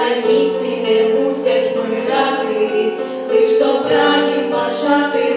українці не мусять вмирати, лиш добра їм бажати.